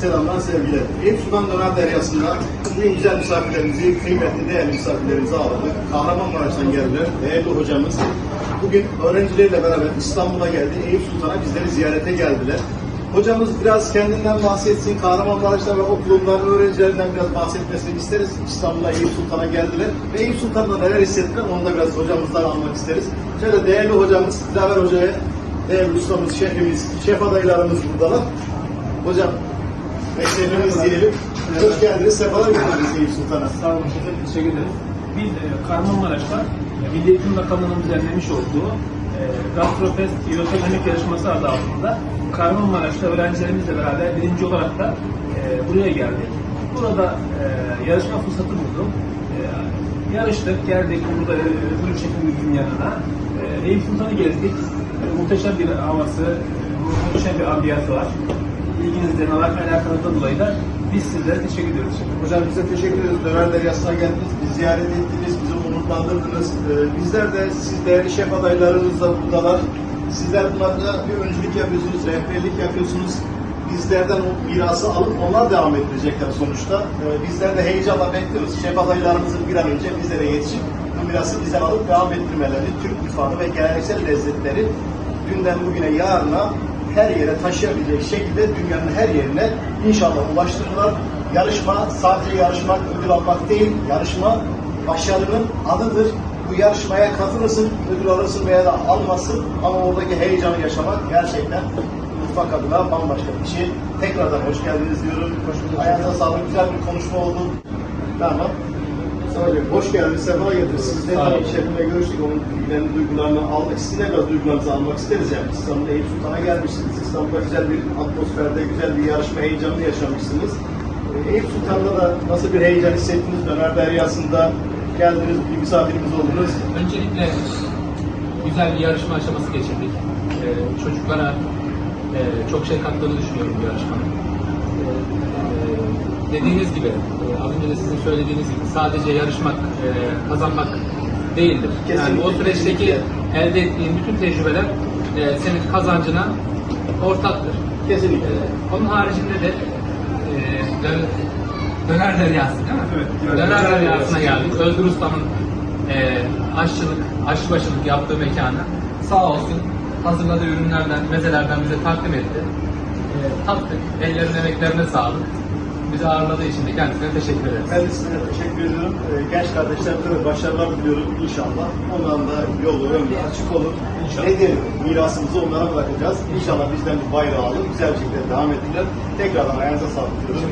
selamlar, sevgiler. Eyüp Sultan Döner Deryası'nda bugün güzel misafirlerimizi, kıymetli değerli misafirlerimizi ağırladık. Kahramanmaraş'tan geldiler. Değerli hocamız bugün öğrencileriyle beraber İstanbul'a geldi. Eyüp Sultan'a bizleri ziyarete geldiler. Hocamız biraz kendinden bahsetsin. Kahramanmaraş'ta ve okulundan, öğrencilerinden biraz bahsetmesini isteriz. İstanbul'a Eyüp Sultan'a geldiler. Ve Eyüp Sultan'da neler hissettiler onu da biraz hocamızdan almak isteriz. Şöyle değerli hocamız, Zafer Hoca'ya, değerli ustamız, şefimiz, şef adaylarımız buradalar. Hocam, mesleğimiz diyelim. Hoş geldiniz, sefalar getirdiniz Eyüp Sultan'a. Sağ olun teşekkür ederiz. Biz e, Kahramanmaraş'ta e, Milli Eğitim Bakanlığı'nın düzenlemiş olduğu e, Gastrofest Emek Yarışması adı altında Kahramanmaraş'ta öğrencilerimizle beraber birinci olarak da e, buraya geldik. Burada e, yarışma fırsatı bulduk. E, yarıştık, geldik burada e, ödül şefimizin yanına. E, Eyüp Sultan'ı gezdik. E, muhteşem bir havası, e, muhteşem bir ambiyatı var. İlginizden alakalı dolayı da biz sizlere teşekkür ediyoruz. Hocam bize teşekkür ederiz. Döner Deryası'na geldiniz, bizi ziyaret ettiniz, bizi onurlandırdınız. Ee, bizler de siz değerli şef adaylarınız da buradalar. Sizler bunlarda bir öncülük yapıyorsunuz, rehberlik yapıyorsunuz. Bizlerden o mirası alıp onlar devam ettirecekler sonuçta. Ee, bizler de heyecanla bekliyoruz. Şef adaylarımızın bir an önce bizlere yetişip bu mirası bizden alıp devam ettirmelerini, Türk mutfağını ve geleneksel lezzetleri dünden bugüne yarına her yere taşıyabilecek şekilde dünyanın her yerine inşallah ulaştırırlar. Yarışma sadece yarışmak, ödül almak değil, yarışma başarının adıdır. Bu yarışmaya katılırsın, ödül alırsın veya da almasın ama oradaki heyecanı yaşamak gerçekten mutfak adına bambaşka bir şey. Tekrardan hoş geldiniz diyorum. Hoş bulduk. Ayağınıza sağlık, güzel bir konuşma oldu. Tamam. Sadece hoş geldiniz, sefa getirdiniz. Siz de Sağ olun. tabii şefimle görüştük, onun bilgilerini, duygularını aldık. Sizin de biraz duygularınızı almak isteriz yani. İstanbul'da Eyüp Sultan'a gelmişsiniz. İstanbul'da güzel bir atmosferde, güzel bir yarışma heyecanını yaşamışsınız. Ee, Eyüp Sultan'da da nasıl bir heyecan hissettiniz? Döner Deryası'nda geldiniz, bir misafirimiz oldunuz. Öncelikle güzel bir yarışma aşaması geçirdik. Ee, çocuklara e, çok şey kattığını düşünüyorum bu yarışmanın. Ee, dediğiniz gibi, e, az önce de sizin söylediğiniz gibi sadece yarışmak, e, kazanmak değildir. Yani Kesinlikle, o süreçteki elde ettiğin bütün tecrübeler e, senin kazancına ortaktır. Kesinlikle. Onun haricinde de dön, döner deryası değil mi? Evet, evet. Döner Döner deryasına deryası. geldik. Özgür Usta'nın e, aşçılık, aşçıbaşılık yaptığı mekanı sağ olsun hazırladığı ürünlerden, mezelerden bize takdim etti. E, tattık. Ellerine, emeklerine sağlık. Bizi ağırladığı için de kendisine teşekkür ederiz. Ben de size teşekkür ediyorum. Ee, genç kardeşlerime de başarılar diliyorum inşallah. Onların da yolu, önü açık olur. İnşallah. Ne diyelim, mirasımızı onlara bırakacağız. İnşallah bizden bu bayrağı alıp güzel bir şekilde devam ettiler. Tekrardan ayağınıza sağlık diyorum.